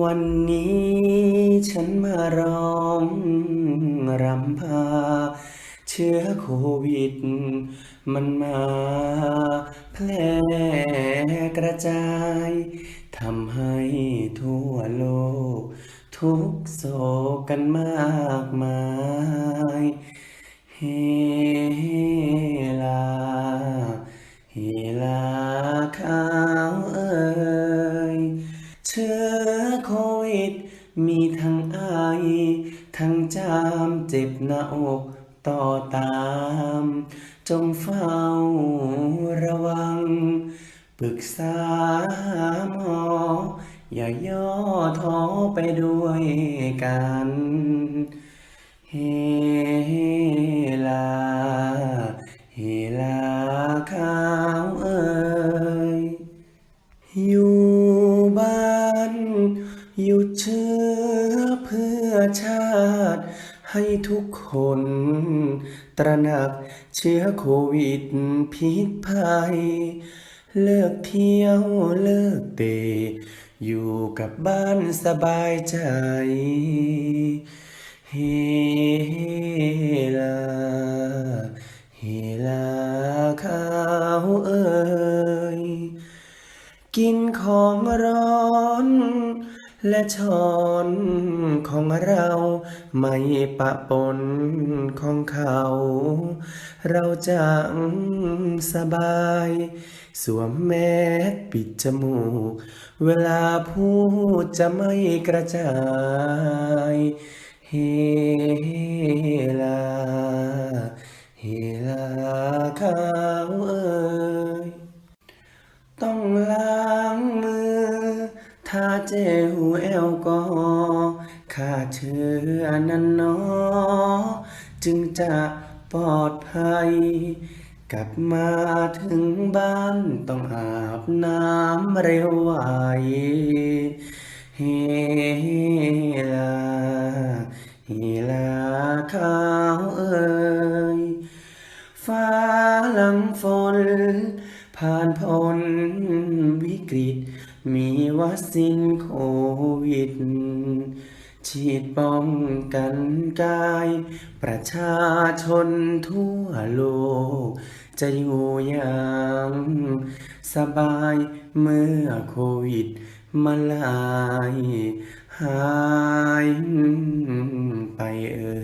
วันนี้ฉันมาร้องรำพา เชื้อโควิด มันมาแพร่กระจายทำให้ทั่วโลก ทุกโศกกันมากมาย เฮลา เฮลาขา โควิด มีทั้งไอ ทั้งจามเจ็บหน้าอกต่อตาม จงเฝ้าระวัง ปรึกษาหมอ อย่าย่อท้อไปด้วยกัน เฮลา เฮลาขาวเอ่ หยุดเชื้อเพื่อชาติ ให้ทุกคน ตระหนักเชื้อโควิดพิษภัย เลิกเที่ยวเลิกเตะอยู่กับบ้านสบายใจ เฮลา เฮลาข้าวเอ่ยกินของร้อน และช้อนของเราไม่ปะปนของเขา เราจะสบาย สวมแมสปิดจมูก เวลาพูดจะไม่กระจาย เฮลา เฮลาขาเอ แลกอฮอล์ฆ่าเชื้อนั้นนอจึงจะปลอดภัย กลับมาถึงบ้านต้องอาบน้ำเร็วไวเฮลาเฮลาขาวเอ่ยฟ้าหลังฝนผ่านพ้นวิกฤต มีวัคซีนโควิด ฉีดป้องกันกาย ประชาชนทั่วโลก จะอยู่อย่างสบายเมื่อโควิดมาลายหายไปเอ่